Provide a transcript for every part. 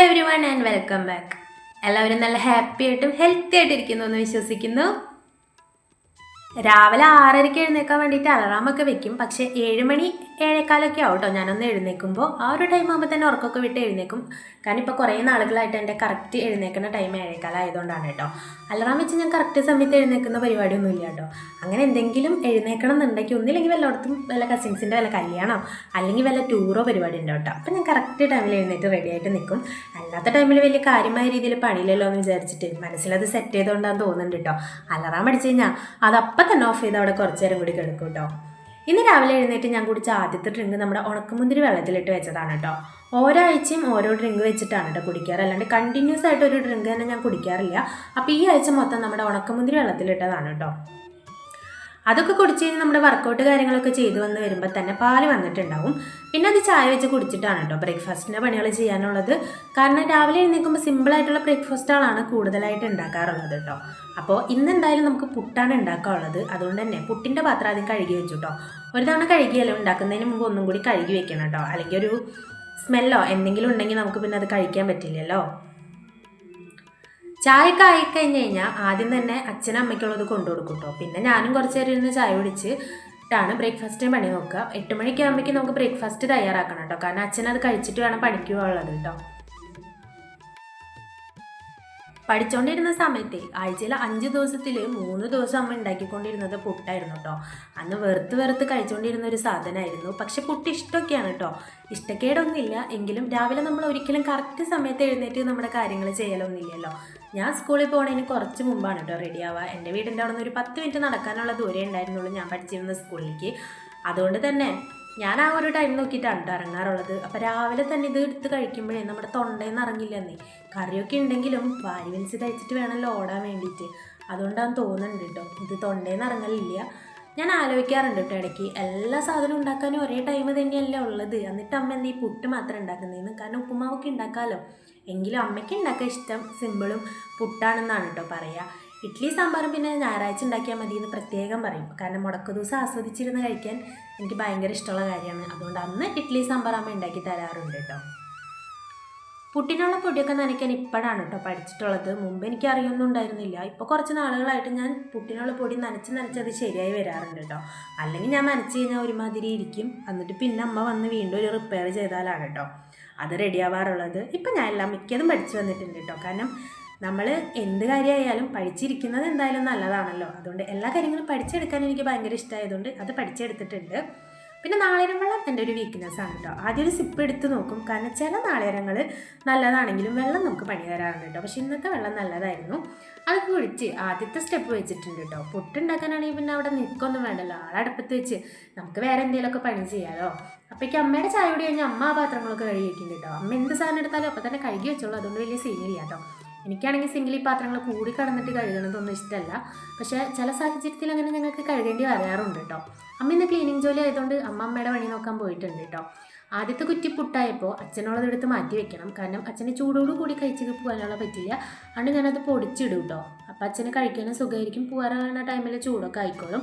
Everyone and welcome back എല്ലാവരും നല്ല happy ആയിട്ടും ഹെൽത്തി ആയിട്ടിരിക്കുന്നു എന്ന് വിശ്വസിക്കുന്നു. രാവിലെ ആറരയ്ക്ക് എഴുന്നേക്കാൻ വേണ്ടിയിട്ട് അലറാമൊക്കെ വെക്കും. പക്ഷേ ഏഴ് മണി ഏഴേക്കാലൊക്കെ ആവും കേട്ടോ ഞാനൊന്ന് എഴുന്നേക്കുമ്പോൾ ആ ഒരു ടൈം ആകുമ്പോൾ തന്നെ ഉറക്കമൊക്കെ വിട്ട് എഴുന്നേക്കും. കാരണം ഇപ്പോൾ കുറേ നാളുകളായിട്ട് എന്റെ കറക്റ്റ് എഴുന്നേക്കുന്ന ടൈം ഏഴേക്കാലായതുകൊണ്ടാണ് കേട്ടോ അലറാം വെച്ച് ഞാൻ കറക്റ്റ് സമയത്ത് എഴുന്നേൽക്കുന്ന പരിപാടിയൊന്നും ഇല്ല കേട്ടോ അങ്ങനെ എന്തെങ്കിലും എഴുന്നേക്കണം എന്നുണ്ടെങ്കിൽ ഒന്നില്ലെങ്കിൽ വല്ലയിടത്തും വല്ല കസിൻസിന്റെ വല്ല കല്യാണോ അല്ലെങ്കിൽ വല്ല ടൂറോ പരിപാടി ഉണ്ടോ കേട്ടോ അപ്പം ഞാൻ കറക്റ്റ് ടൈമിൽ എഴുന്നേറ്റ് റെഡി ആയിട്ട് നിൽക്കും അല്ലാത്ത ടൈമിൽ വലിയ കാര്യമായ രീതിയിൽ പണിയില്ലല്ലോ എന്ന് വിചാരിച്ചിട്ട് മനസ്സിലത് സെറ്റ് ചെയ്തുകൊണ്ടാന്ന് തോന്നുന്നുണ്ട് കേട്ടോ അലറാം അടിച്ചു കഴിഞ്ഞാൽ അത് അപ്പം തന്നെ ഓഫ് ചെയ്ത് അവിടെ കുറച്ച് നേരം കൂടി കിടക്കും കേട്ടോ ഇന്ന് രാവിലെ എഴുന്നേറ്റ് ഞാൻ കുടിച്ച ആദ്യത്തെ ഡ്രിങ്ക് നമ്മുടെ ഉണക്കമുന്തിരി വെള്ളത്തിലിട്ട് വെച്ചതാണ് കേട്ടോ. ഓരോ ആഴ്ചയും ഓരോ ഡ്രിങ്ക് വെച്ചിട്ടാണ് കേട്ടോ കുടിക്കാറ്. അല്ലാണ്ട് കണ്ടിന്യൂസ് ആയിട്ട് ഒരു ഡ്രിങ്ക് തന്നെ ഞാൻ കുടിക്കാറില്ല. അപ്പോൾ ഈ ആഴ്ച മൊത്തം നമ്മുടെ ഉണക്കമുന്തിരി വെള്ളത്തിലിട്ടതാണ് കേട്ടോ. അതൊക്കെ കുടിച്ച് കഴിഞ്ഞ് നമ്മുടെ വർക്കൗട്ട് കാര്യങ്ങളൊക്കെ ചെയ്തു വന്ന് വരുമ്പോൾ തന്നെ പാൽ വന്നിട്ടുണ്ടാവും. പിന്നെ അത് ചായ വെച്ച് കുടിച്ചിട്ടാണ് കേട്ടോ ബ്രേക്ക്ഫാസ്റ്റിന്റെ പണികൾ ചെയ്യാനുള്ളത്. കാരണം രാവിലെ എഴുന്നേൽക്കുമ്പോൾ സിമ്പിളായിട്ടുള്ള ബ്രേക്ക്ഫാസ്റ്റുകളാണ് കൂടുതലായിട്ട് ഉണ്ടാക്കാറുള്ളത് കേട്ടോ. അപ്പോൾ ഇന്ന് എന്തായാലും നമുക്ക് പുട്ടാണ് ഉണ്ടാക്കാനുള്ളത്. അതുകൊണ്ട് തന്നെ പുട്ടിന്റെ പാത്രം ആദ്യം കഴുകി വെച്ചു കേട്ടോ. ഒരു തവണ കഴുകിയല്ലോ ഉണ്ടാക്കുന്നതിന് മുമ്പ് ഒന്നും കൂടി കഴുകി വെക്കണം കേട്ടോ. അല്ലെങ്കിൽ ഒരു സ്മെല്ലോ എന്തെങ്കിലും ഉണ്ടെങ്കിൽ നമുക്ക് പിന്നെ അത് കഴിക്കാൻ പറ്റില്ലല്ലോ. ചായയൊക്കെ ആയിക്കഴിഞ്ഞ് കഴിഞ്ഞാൽ ആദ്യം തന്നെ അച്ഛനും അമ്മയ്ക്കുള്ളത് കൊണ്ടു കൊടുക്കും കേട്ടോ പിന്നെ ഞാനും കുറച്ച് നേരം ഇരുന്ന് ചായ കുടിച്ച് ാണ് ബ്രേക്ക്ഫാസ്റ്റിന് പണി നോക്കുക. എട്ട് മണിക്ക് ആകുമ്പോഴേക്കും നമുക്ക് ബ്രേക്ക്ഫാസ്റ്റ് തയ്യാറാക്കണം കേട്ടോ കാരണം അച്ഛൻ അത് കഴിച്ചിട്ട് വേണം പണിക്ക് പോകാനുള്ളത് കേട്ടോ പഠിച്ചുകൊണ്ടിരുന്ന സമയത്ത് ആഴ്ചയിൽ അഞ്ച് ദിവസത്തിൽ മൂന്ന് ദിവസം അമ്മ ഉണ്ടാക്കിക്കൊണ്ടിരുന്നത് പുട്ടായിരുന്നു കേട്ടോ അന്ന് വെറുത്ത് വെറുത്ത് കഴിച്ചുകൊണ്ടിരുന്ന ഒരു സാധനമായിരുന്നു പക്ഷെ പുട്ട് ഇഷ്ടമൊക്കെയാണ് കേട്ടോ ഇഷ്ടക്കേടൊന്നുമില്ല. എങ്കിലും രാവിലെ നമ്മൾ ഒരിക്കലും കറക്റ്റ് സമയത്ത് എഴുന്നേറ്റ് നമ്മുടെ കാര്യങ്ങൾ ചെയ്യലൊന്നുമില്ലല്ലോ. ഞാൻ സ്കൂളിൽ പോകണതിന് കുറച്ച് മുമ്പാണ് കേട്ടോ റെഡി ആവുക. എന്റെ വീടിന്റെ അവിടെ നിന്ന് ഒരു പത്ത് മിനിറ്റ് നടക്കാനുള്ള ദൂരേ ഉണ്ടായിരുന്നുള്ളൂ ഞാൻ പഠിച്ചിരുന്ന സ്കൂളിലേക്ക്. അതുകൊണ്ട് തന്നെ ഞാൻ ആ ഒരു ടൈം നോക്കിയിട്ടാണ് കേട്ടോ ഇറങ്ങാറുള്ളത്. അപ്പോൾ രാവിലെ തന്നെ ഇത് എടുത്ത് കഴിക്കുമ്പോഴേ നമ്മുടെ തൊണ്ടയിൽ നിന്ന് ഇറങ്ങില്ലെന്നേ. കറിയൊക്കെ ഉണ്ടെങ്കിലും വാരി വലിച്ച് കഴിച്ചിട്ട് വേണമല്ലോ ഓടാൻ വേണ്ടിയിട്ട് അതുകൊണ്ടാണ് തോന്നുന്നുണ്ട് കേട്ടോ ഇത് തൊണ്ടയിൽ നിന്ന് ഇറങ്ങലില്ല. ഞാൻ ആലോചിക്കാറുണ്ട് കേട്ടോ ഇടയ്ക്ക്. എല്ലാ സാധനവും ഉണ്ടാക്കാനും ഒരേ ടൈം തന്നെയല്ലേ ഉള്ളത്. എന്നിട്ട് അമ്മ എന്താ ഈ പുട്ട് മാത്രം ഉണ്ടാക്കുന്നതെന്ന് കാരണം ഉപ്പുമാവൊക്കെ ഉണ്ടാക്കാമല്ലോ എങ്കിലും അമ്മയ്ക്ക് ഉണ്ടാക്കാൻ ഇഷ്ടം സിമ്പിളും പുട്ടാണെന്നാണ് കേട്ടോ പറയുക ഇഡ്ഡലി സാമ്പാറും പിന്നെ ഞായറാഴ്ച ഉണ്ടാക്കിയാൽ മതി എന്ന് പ്രത്യേകം പറയും. കാരണം മുടക്ക ദിവസം ആസ്വദിച്ചിരുന്ന് കഴിക്കാൻ എനിക്ക് ഭയങ്കര ഇഷ്ടമുള്ള കാര്യമാണ്. അതുകൊണ്ട് അന്ന് ഇഡ്ഡലി സാമ്പാർ അമ്മ ഉണ്ടാക്കി തരാറുണ്ട് കേട്ടോ. പുട്ടിനുള്ള പൊടിയൊക്കെ നനയ്ക്കാൻ ഇപ്പോഴാണ് കേട്ടോ പഠിച്ചിട്ടുള്ളത്. മുമ്പ് എനിക്ക് അറിയൊന്നും ഉണ്ടായിരുന്നില്ല. ഇപ്പോൾ കുറച്ച് നാളുകളായിട്ട് ഞാൻ പുട്ടിനുള്ള പൊടി നനച്ച് നനച്ചത് ശരിയായി വരാറുണ്ട് കേട്ടോ. അല്ലെങ്കിൽ ഞാൻ നനച്ച് കഴിഞ്ഞാൽ ഒരുമാതിരി ഇരിക്കും. എന്നിട്ട് പിന്നെ അമ്മ വന്ന് വീണ്ടും ഒരു റിപ്പയർ ചെയ്താലാണ് കേട്ടോ. അത് റെഡിയാവാറുള്ളത് ഇപ്പം ഞാൻ എല്ലാം മിക്കതും പഠിച്ചു വന്നിട്ടുണ്ട് കേട്ടോ. കാരണം നമ്മൾ എന്ത് കാര്യമായാലും പഠിച്ചിരിക്കുന്നത് എന്തായാലും നല്ലതാണല്ലോ. അതുകൊണ്ട് എല്ലാ കാര്യങ്ങളും പഠിച്ചെടുക്കാൻ എനിക്ക് ഭയങ്കര ഇഷ്ടമായതുകൊണ്ട് അത് പഠിച്ചെടുത്തിട്ടുണ്ട്. പിന്നെ നാളികേരം വെള്ളം എന്റെ ഒരു വീക്ക്നെസ് ആണ് കേട്ടോ ആദ്യം ഒരു സിപ്പ് എടുത്ത് നോക്കും. കാരണം ചില നാളികേരങ്ങൾ നല്ലതാണെങ്കിലും വെള്ളം നമുക്ക് പണി തരാറുണ്ട് കേട്ടോ പക്ഷെ ഇന്നത്തെ വെള്ളം നല്ലതായിരുന്നു. അത് കുഴിച്ച് ആദ്യത്തെ സ്റ്റെപ്പ് വെച്ചിട്ടുണ്ട് കേട്ടോ പുട്ടുണ്ടാക്കാനാണെങ്കിൽ പിന്നെ അവിടെ നിൽക്കൊന്നും വേണ്ടല്ലോ. ആളടുപ്പത്ത് വെച്ച് നമുക്ക് വേറെ എന്തെങ്കിലുമൊക്കെ പണി ചെയ്യാമല്ലോ അപ്പോഴേക്കും അമ്മയുടെ ചായ കൂടി കഴിഞ്ഞാൽ അമ്മ ആ പാത്രങ്ങളൊക്കെ കഴുകി വെക്കുന്നുണ്ട് കേട്ടോ അമ്മ എന്ത് സാധനം എടുത്താലും അപ്പോൾ തന്നെ കഴുകി വെച്ചോളൂ. അതുകൊണ്ട് വലിയ സീനില്ല കേട്ടോ എനിക്കാണെങ്കിൽ സിംഗിൾ ഈ പാത്രങ്ങൾ കൂടി കടന്നിട്ട് കഴുകണതൊന്നും ഇഷ്ടമല്ല പക്ഷേ ചില സാഹചര്യത്തിൽ അങ്ങനെ ഞങ്ങൾക്ക് കഴുകേണ്ടി വരാറുണ്ട് കേട്ടോ അമ്മ ഇന്ന് ക്ലീനിങ് ജോലി ആയതുകൊണ്ട് അമ്മ അമ്മയുടെ പണി നോക്കാൻ പോയിട്ടുണ്ട് കേട്ടോ ആദ്യത്തെ കുറ്റി പുട്ടായപ്പോൾ അച്ഛനുള്ളത് എടുത്ത് മാറ്റി വെക്കണം. കാരണം അച്ഛന് ചൂടോട് കൂടി കഴിച്ച് പോകാനുള്ള പറ്റില്ല. അതുകൊണ്ട് ഞാനത് പൊടിച്ചിടും കേട്ടോ അപ്പം അച്ഛന് കഴിക്കാനും സുഖമായിരിക്കും. പോകാറാകുന്ന ടൈമിൽ ചൂടൊക്കെ ആയിക്കോളും.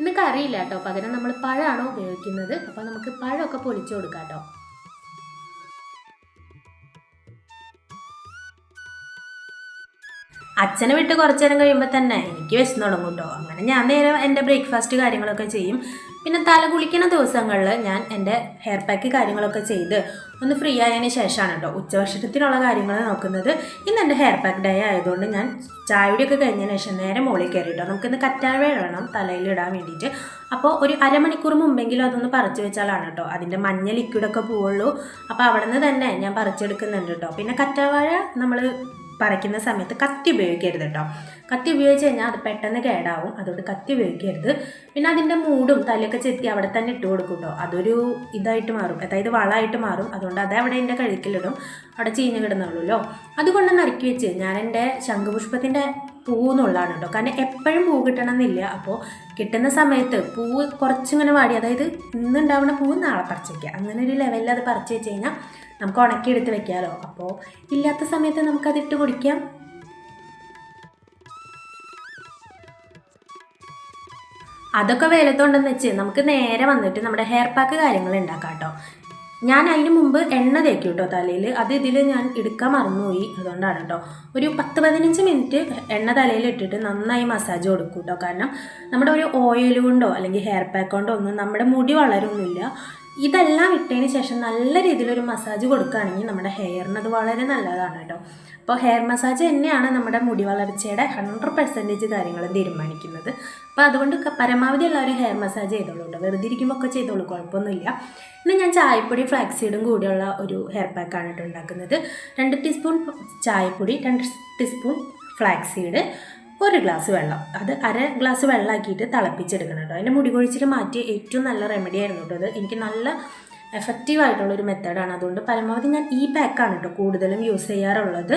ഇന്ന് കറിയില്ല കേട്ടോ പകരം നമ്മൾ പഴമാണ് ഉപയോഗിക്കുന്നത്? അപ്പോൾ നമുക്ക് പഴമൊക്കെ പൊളിച്ചു കൊടുക്കാം കേട്ടോ അച്ഛനെ വിട്ട് കുറച്ച് നേരം കഴിയുമ്പോൾ തന്നെ എനിക്ക് വിശന്ന് തുടങ്ങും കേട്ടോ അങ്ങനെ ഞാൻ നേരെ എന്റെ ബ്രേക്ക്ഫാസ്റ്റ് കാര്യങ്ങളൊക്കെ ചെയ്യും. പിന്നെ തല കുളിക്കുന്ന ദിവസങ്ങളിൽ ഞാൻ എന്റെ ഹെയർ പാക്ക് കാര്യങ്ങളൊക്കെ ചെയ്ത് ഒന്ന് ഫ്രീ ആയതിന് ശേഷമാണ് കേട്ടോ ഉച്ചഭക്ഷണത്തിനുള്ള കാര്യങ്ങൾ നോക്കുന്നത്. ഇന്ന് എന്റെ ഹെയർ പാക്ക് ഡേ ആയതുകൊണ്ട് ഞാൻ ചായയുടെയൊക്കെ കഴിഞ്ഞതിന് ശേഷം നേരെ മുകളിൽ കയറി കേട്ടോ നമുക്കിന്ന് കറ്റാഴ വേണം തലയിൽ ഇടാൻ വേണ്ടിയിട്ട് അപ്പോൾ ഒരു അരമണിക്കൂർ മുമ്പെങ്കിലും അതൊന്ന് പറിച്ചു വെച്ചാലാണ് കേട്ടോ അതിന്റെ മഞ്ഞ ലിക്വിഡൊക്കെ പോവുള്ളൂ. അപ്പോൾ അവിടെ നിന്ന് തന്നെ ഞാൻ പറിച്ചെടുക്കുന്നുണ്ട് കേട്ടോ പിന്നെ കറ്റാവാഴ നമ്മൾ പറിക്കുന്ന സമയത്ത് കത്തി ഉപയോഗിക്കരുത് കേട്ടോ കത്തി ഉപയോഗിച്ച് കഴിഞ്ഞാൽ അത് പെട്ടെന്ന് കേടാവും. അതുകൊണ്ട് കത്തി ഉപയോഗിക്കരുത്. പിന്നെ അതിന്റെ മൂടും തലയൊക്കെ ചെത്തി അവിടെ തന്നെ ഇട്ട് കൊടുക്കും കേട്ടോ അതൊരു ഇതായിട്ട് മാറും. അതായത് വളമായിട്ട് മാറും. അതുകൊണ്ട് അത് അവിടെ എന്റെ കഴുക്കിലിടും അവിടെ ചീഞ്ഞ് കിടന്നുള്ളൂല്ലോ അതുകൊണ്ട് നറുക്കി വെച്ച് ഞാൻ എന്റെ ശംഖുപുഷ്പത്തിന്റെ പൂവെന്നുള്ളതാണ് കേട്ടോ കാരണം എപ്പോഴും പൂ കിട്ടണമെന്നില്ല. അപ്പോൾ കിട്ടുന്ന സമയത്ത് പൂവ് കുറച്ചിങ്ങനെ വാടി അതായത് ഇന്നുണ്ടാവുന്ന പൂവ് നാളെ പറിച്ച് വയ്ക്കുക അങ്ങനെ ഒരു ലെവലിൽ അത് പറിച്ച് വെച്ച് കഴിഞ്ഞാൽ നമുക്ക് ഉണക്കി എടുത്ത് വെക്കാമല്ലോ അപ്പോൾ ഇല്ലാത്ത സമയത്ത് നമുക്കതിട്ട് കുടിക്കാം. അതൊക്കെ വെയിലത്തുണ്ടെന്ന് വെച്ച് നമുക്ക് നേരെ വന്നിട്ട് നമ്മുടെ ഹെയർ പാക്ക് കാര്യങ്ങൾ ഉണ്ടാക്കാം കേട്ടോ. ഞാൻ അതിന് മുമ്പ് എണ്ണ തേക്കും കേട്ടോ തലയിൽ. അത് ഇതിൽ ഞാൻ എടുക്കാൻ മറന്നുപോയി. അതുകൊണ്ടാണ് കേട്ടോ ഒരു പത്ത് പതിനഞ്ച് മിനിറ്റ് എണ്ണ തലയിൽ ഇട്ടിട്ട് നന്നായി മസാജ് കൊടുക്കും കേട്ടോ കാരണം നമ്മുടെ ഒരു ഓയിൽ കൊണ്ടോ അല്ലെങ്കിൽ ഹെയർ പാക്ക് കൊണ്ടോ ഒന്നും നമ്മുടെ മുടി വളരൊന്നുമില്ല ഇതെല്ലാം ഇട്ടതിന് ശേഷം നല്ല രീതിയിലൊരു മസാജ് കൊടുക്കുകയാണെങ്കിൽ നമ്മുടെ ഹെയറിന് അത് വളരെ നല്ലതാണ് കേട്ടോ. അപ്പോൾ ഹെയർ മസാജ് തന്നെയാണ് നമ്മുടെ മുടി വളർച്ചയുടെ ഹൺഡ്രഡ് പെർസെന്റേജ് കാര്യങ്ങൾ തീരുമാനിക്കുന്നത്. അപ്പോൾ അതുകൊണ്ട് പരമാവധി എല്ലാവരും ഹെയർ മസാജ് ചെയ്തോളൂ കേട്ടോ. വെറുതെ ഇരിക്കുമ്പോൾ ഒക്കെ ചെയ്തോളൂ കുഴപ്പമൊന്നുമില്ല. ഇന്ന് ഞാൻ ചായപ്പൊടി ഫ്ലാക്സീഡും കൂടിയുള്ള ഒരു ഹെയർ പാക്കാണ് കേട്ടോ ഉണ്ടാക്കുന്നത്. രണ്ട് ടീസ്പൂൺ ചായപ്പൊടി രണ്ട് ടീസ്പൂൺ ഫ്ലാക്സീഡ് ഒരു ഗ്ലാസ് വെള്ളം. അത് അര ഗ്ലാസ് വെള്ളമാക്കിയിട്ട് തിളപ്പിച്ചെടുക്കണം കേട്ടോ. അതിന്റെ മുടി കൊഴിച്ചിൽ മാറ്റിയ ഏറ്റവും നല്ല റെമഡി ആയിരുന്നു കേട്ടോ അത്. എനിക്ക് നല്ല എഫക്റ്റീവ് ആയിട്ടുള്ളൊരു മെത്തേഡാണ് അതുകൊണ്ട് പരമാവധി ഞാൻ ഈ പാക്കാണ് കേട്ടോ കൂടുതലും യൂസ് ചെയ്യാറുള്ളത്.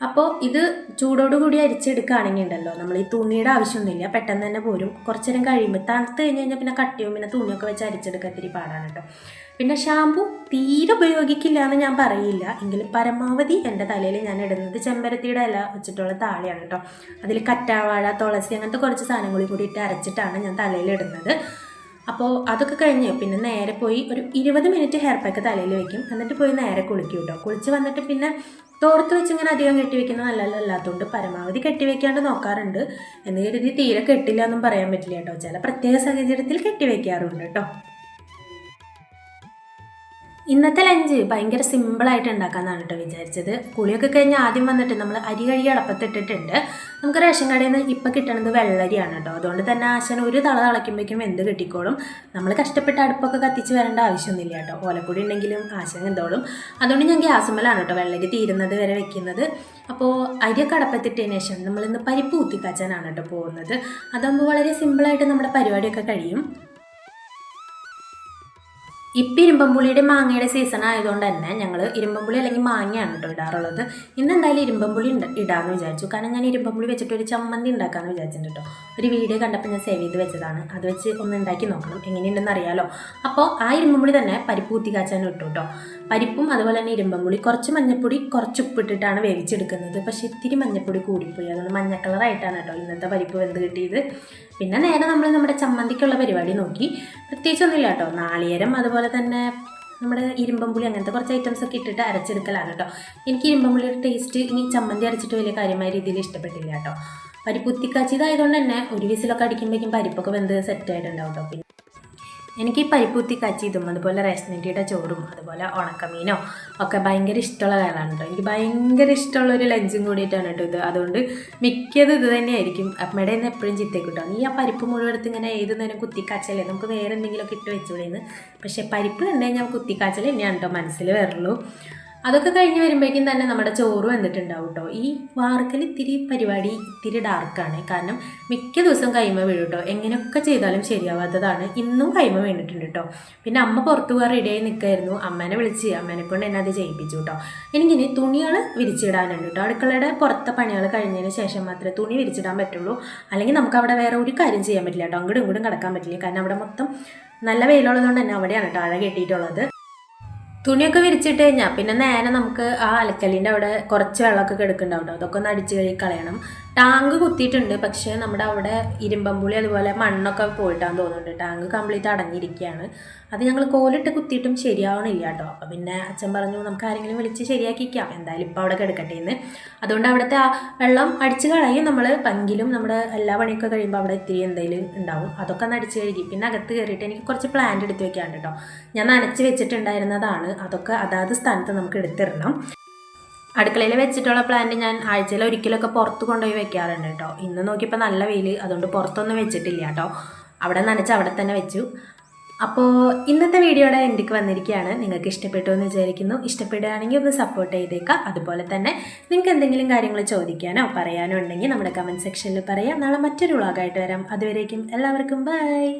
അപ്പോൾ ഇത് ചൂടോടുകൂടി അരിച്ചെടുക്കുകയാണെങ്കിൽ ഉണ്ടല്ലോ നമ്മൾ ഈ തുണിയുടെ ആവശ്യമൊന്നുമില്ല. പെട്ടെന്ന് തന്നെ പോരും. കുറച്ച് നേരം കഴിയുമ്പോൾ തണുത്ത് കഴിഞ്ഞ് കഴിഞ്ഞാൽ പിന്നെ കട്ടിയും പിന്നെ തുണിയൊക്കെ വെച്ച് അരിച്ചെടുക്കാൻ ഇത്തിരി പാടാണ് കേട്ടോ. പിന്നെ ഷാമ്പു തീരെ ഉപയോഗിക്കില്ല എന്ന് ഞാൻ പറയില്ല. എങ്കിലും പരമാവധി എന്റെ തലയിൽ ഞാൻ ഇടുന്നത് ചെമ്പരത്തിയുടെ ഇല വെച്ചിട്ടുള്ള താളിയാണ് കേട്ടോ. അതിൽ കറ്റാവാഴ തുളസി അങ്ങനത്തെ കുറച്ച് സാധനങ്ങളിൽ കൂടി ഇട്ട് അരച്ചിട്ടാണ് ഞാൻ തലയിൽ ഇടുന്നത്. അപ്പോൾ അതൊക്കെ കഴിഞ്ഞ് പിന്നെ നേരെ പോയി ഒരു ഇരുപത് മിനിറ്റ് ഹെയർ പാക്ക് തലയിൽ വെക്കും. എന്നിട്ട് പോയി നേരെ കുളിക്കും കേട്ടോ. കുളിച്ച് വന്നിട്ട് പിന്നെ തോർത്ത് വെച്ച് ഇങ്ങനെ അധികം കെട്ടി വെക്കുന്ന നല്ലതല്ല അല്ലാത്തതുകൊണ്ട് പരമാവധി കെട്ടിവെക്കാണ്ട് നോക്കാറുണ്ട്. എന്ന് കരുതി തീരെ കെട്ടില്ല എന്നും പറയാൻ പറ്റില്ല കേട്ടോ. ചില പ്രത്യേക സാഹചര്യത്തിൽ കെട്ടിവെക്കാറുണ്ട് കേട്ടോ. ഇന്നത്തെ ലഞ്ച് ഭയങ്കര സിമ്പിളായിട്ട് ഉണ്ടാക്കാമെന്നാണ് കേട്ടോ വിചാരിച്ചത്. കുളിയൊക്കെ കഴിഞ്ഞ് ആദ്യം വന്നിട്ട് നമ്മൾ അരി കഴുകി അടപ്പത്തിട്ടിട്ടുണ്ട് നമുക്ക് റേഷൻ കടയിൽ നിന്ന് ഇപ്പം കിട്ടണത് വെള്ളരിയാണ് കേട്ടോ അതുകൊണ്ട് തന്നെ ആശൻ ഒരു തള തളയ്ക്കുമ്പോഴേക്കും എന്ത് കിട്ടിക്കോളും. നമ്മൾ കഷ്ടപ്പെട്ട് അടുപ്പൊക്കെ കത്തിച്ച് വരേണ്ട ആവശ്യമൊന്നുമില്ല കേട്ടോ ഓലപ്പൊടി ഉണ്ടെങ്കിലും ആശൻ എന്തോളും. അതുകൊണ്ട് ഞാൻ ഗ്യാസുമ്മലാണ് കേട്ടോ വെള്ളരി തീരുന്നത് വരെ വെക്കുന്നത്. അപ്പോൾ അരിയൊക്കെ അടപ്പത്തിട്ടതിന് ശേഷം നമ്മളിന്ന് പരിപ്പ് ഊത്തിക്കാച്ചാനാണ് കേട്ടോ പോകുന്നത്. അതാകുമ്പോൾ വളരെ സിമ്പിളായിട്ട് നമ്മുടെ പരിപാടിയൊക്കെ കഴിയും. ഇപ്പം ഇരുമ്പമ്പുള്ളിയുടെ മാങ്ങയുടെ സീസൺ ആയതുകൊണ്ട് തന്നെ ഞങ്ങൾ ഇരുമ്പമ്പുളി അല്ലെങ്കിൽ മാങ്ങയാണ് കേട്ടോ ഇടാറുള്ളത്. ഇന്ന് എന്തായാലും ഇരുമ്പമ്പുളി ഉണ്ട് ഇടാമെന്ന് വിചാരിച്ചു. കാരണം ഞാൻ ഇരുമ്പമ്പുളി വെച്ചിട്ട് ഒരു ചമ്മന്തി ഉണ്ടാക്കാമെന്ന് വിചാരിച്ചിട്ടുണ്ട് കേട്ടോ ഒരു വീഡിയോ കണ്ടപ്പോൾ ഞാൻ സേവ് ചെയ്ത് വെച്ചതാണ്. അത് വെച്ച് ഒന്ന് ഉണ്ടാക്കി നോക്കണം എങ്ങനെയുണ്ടെന്ന് അറിയാലോ. അപ്പോൾ ആ ഇരുമ്പമ്പുളി തന്നെ പരിപ്പ് ഊത്തി കാച്ചാൻ ഇട്ടു കേട്ടോ പരിപ്പും അതുപോലെ തന്നെ ഇരുമ്പമ്പുളി കുറച്ച് മഞ്ഞപ്പൊടി കുറച്ച് ഉപ്പിട്ടിട്ടാണ് വേവിച്ചെടുക്കുന്നത്. പക്ഷേ ഇത്തിരി മഞ്ഞപ്പൊടി കൂടിപ്പോയി. അതുകൊണ്ട് മഞ്ഞ കളറായിട്ടാണ് കേട്ടോ ഇന്നത്തെ പരിപ്പ് വെന്ത് കിട്ടിയത്. പിന്നെ നേരെ നമ്മൾ നമ്മുടെ ചമ്മന്തിക്കുള്ള പരിപാടി നോക്കി. പ്രത്യേകിച്ചൊന്നുമില്ല കേട്ടോ. നാളികേരം അതുപോലെ തന്നെ നമ്മുടെ ഇരുമ്പമ്പുളി അങ്ങനത്തെ കുറച്ച് ഐറ്റംസ് ഒക്കെ ഇട്ടിട്ട് അരച്ചെടുക്കലാണ് കേട്ടോ. എനിക്ക് ഇരുമ്പമ്പുളിയുടെ ടേസ്റ്റ് ഇനി ചമ്മന്തി അരച്ചിട്ട് വലിയ കാര്യമായ രീതിയിൽ ഇഷ്ടപ്പെട്ടില്ല കേട്ടോ. പരിപ്പ് കുത്തിക്കാച്ചിയതായതുകൊണ്ട് തന്നെ ഒരു വിസിലൊക്കെ അടിക്കുമ്പോഴേക്കും പരിപ്പൊക്കെ വെന്ത് സെറ്റ് ആയിട്ടുണ്ടാവും കേട്ടോ. പിന്നെ എനിക്ക് പരിപ്പൂത്തി കച്ചിതും അതുപോലെ റേഷനരിയുടെ ചോറും അതുപോലെ ഉണക്കമീനോ ഒക്കെ ഭയങ്കര ഇഷ്ടമുള്ള കാര്യമാണ് കേട്ടോ എനിക്ക് ഭയങ്കര ഇഷ്ടമുള്ള ഒരു ലഞ്ചും കൂടിയിട്ടാണ് കേട്ടോ ഇത്. അതുകൊണ്ട് മിക്കത് ഇത് തന്നെയായിരിക്കും. അമ്മയുടെ നിന്ന് എപ്പോഴും ചിത്തേക്കിട്ടോ നീ ആ പരിപ്പ് മുഴുവൻ എടുത്ത് ഇങ്ങനെ ഏത് നേരം കുത്തിക്കാച്ചല്ലേ? നമുക്ക് വേറെ എന്തെങ്കിലുമൊക്കെ ഇട്ട് വെച്ചുകൂടെയെന്ന് പക്ഷേ പരിപ്പ് കണ്ടു ഞാൻ കുത്തിക്കാച്ചൽ തന്നെയാണ് കേട്ടോ മനസ്സിൽ വരുള്ളൂ അതൊക്കെ കഴിഞ്ഞ് വരുമ്പോഴേക്കും തന്നെ നമ്മുടെ ചോറ് വന്നിട്ടുണ്ടാവും കേട്ടോ ഈ വാർക്കൽ ഇത്തിരി പരിപാടി ഇത്തിരി ഡാർക്കാണ് കാരണം മിക്ക ദിവസം കൈമ വീഴും കേട്ടോ എങ്ങനെയൊക്കെ ചെയ്താലും ശരിയാവാത്തതാണ്. ഇന്നും കൈമ വീണിട്ടുണ്ട് കേട്ടോ പിന്നെ അമ്മ പുറത്തു പോകാൻ റെഡിയായി നിൽക്കായിരുന്നു അമ്മേനെ വിളിച്ച് അമ്മേനെ കൊണ്ട് എന്നെ അത് ചെയ്യിപ്പിച്ചു കേട്ടോ എനിക്കിനി തുണികൾ വിരിച്ചിടാനുണ്ട് കേട്ടോ അടുക്കളയുടെ പുറത്തെ പണികൾ കഴിഞ്ഞതിന് ശേഷം മാത്രമേ തുണി വിരിച്ചിടാൻ പറ്റുള്ളൂ. അല്ലെങ്കിൽ നമുക്ക് അവിടെ വേറെ ഒരു കാര്യം ചെയ്യാൻ പറ്റില്ല കേട്ടോ അങ്ങോട്ടും ഇങ്ങോട്ടും കിടക്കാൻ പറ്റില്ല. കാരണം അവിടെ മൊത്തം നല്ല വെയിലുള്ളതുകൊണ്ട് തന്നെ അവിടെയാണ് കേട്ടോ അഴ കെട്ടിയിട്ടുള്ളത്. തുണിയൊക്കെ വിരിച്ചിട്ട് കഴിഞ്ഞാൽ പിന്നെ നേരെ നമുക്ക് ആ അലക്കലിന്റെ അവിടെ കുറച്ച് വെള്ളമൊക്കെ കിടക്കുന്നുണ്ടാവും കേട്ടോ. അതൊക്കെ ഒന്ന് അടിച്ച് കഴുകി കളയണം. ടാങ്ക് കുത്തിയിട്ടുണ്ട്. പക്ഷേ നമ്മുടെ അവിടെ ഇരുമ്പമ്പുളി അതുപോലെ മണ്ണൊക്കെ പോയിട്ടാന്ന് തോന്നുന്നുണ്ട്. ടാങ്ക് കംപ്ലീറ്റ് അടഞ്ഞിരിക്കുകയാണ്. അത് ഞങ്ങൾ കോലിട്ട് കുത്തിയിട്ടും ശരിയാവണില്ല കേട്ടോ. അപ്പോൾ പിന്നെ അച്ഛൻ പറഞ്ഞു നമുക്ക് ആരെങ്കിലും വിളിച്ച് ശരിയാക്കിക്കാം. എന്തായാലും ഇപ്പോൾ അവിടെ കിടക്കട്ടെ എന്ന് അതുകൊണ്ട് അവിടുത്തെ ആ വെള്ളം അടിച്ച് കളയും നമ്മൾ പങ്കിലും നമ്മുടെ എല്ലാ പണിയൊക്കെ കഴിയുമ്പോൾ അവിടെ ഇത്തിരി എന്തെങ്കിലും ഉണ്ടാവും. അതൊക്കെ ഒന്ന് അടിച്ച് കഴുകി. പിന്നെ അകത്ത് കയറിയിട്ട് എനിക്ക് കുറച്ച് പ്ലാന്റ് എടുത്ത് വെക്കാണ്ട് കേട്ടോ. ഞാൻ നനച്ച് വെച്ചിട്ടുണ്ടായിരുന്നതാണ്. അതൊക്കെ അതാത് സ്ഥാനത്ത് നമുക്ക് എടുത്തിടണം. അടുക്കളയിൽ വെച്ചിട്ടുള്ള പ്ലാന്റ് ഞാൻ ആഴ്ചയിൽ ഒരിക്കലൊക്കെ പുറത്ത് കൊണ്ടുപോയി വെക്കാറുണ്ട് കേട്ടോ. ഇന്ന് നോക്കിയപ്പോൾ നല്ല വെയിൽ അതുകൊണ്ട് പുറത്തൊന്നും വെച്ചിട്ടില്ല കേട്ടോ. അവിടെ നനച്ച് അവിടെ തന്നെ വെച്ചു. അപ്പോൾ ഇന്നത്തെ വീഡിയോയുടെ എൻഡിക്ക് വന്നിരിക്കുകയാണ്. നിങ്ങൾക്ക് ഇഷ്ടപ്പെട്ടു എന്ന് വിചാരിക്കുന്നു. ഇഷ്ടപ്പെടുകയാണെങ്കിൽ ഒന്ന് സപ്പോർട്ട് ചെയ്തേക്കാം. അതുപോലെ തന്നെ നിങ്ങൾക്ക് എന്തെങ്കിലും കാര്യങ്ങൾ ചോദിക്കാനോ പറയാനോ ഉണ്ടെങ്കിൽ നമ്മുടെ കമന്റ് സെക്ഷനിൽ പറയാം. നാളെ മറ്റൊരു വ്ളോഗായിട്ട് വരാം. അതുവരേക്കും എല്ലാവർക്കും ബൈ